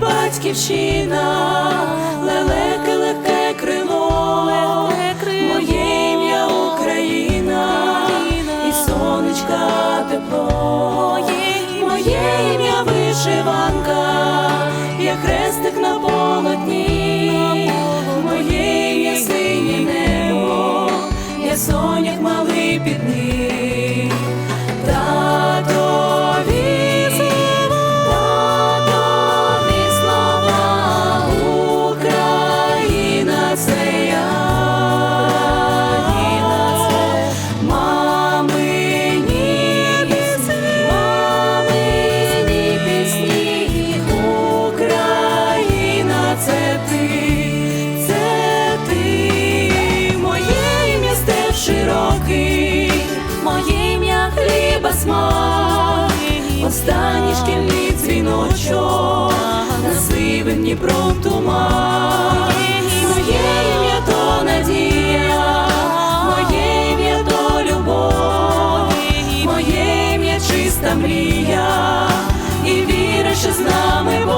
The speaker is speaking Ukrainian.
батьківщина, ранній шкільний дзвіночок, на сивим Дніпром туман. Моє ім'я то надія, моє ім'я то любов, моє ім'я чиста мрія, і віра, що з нами.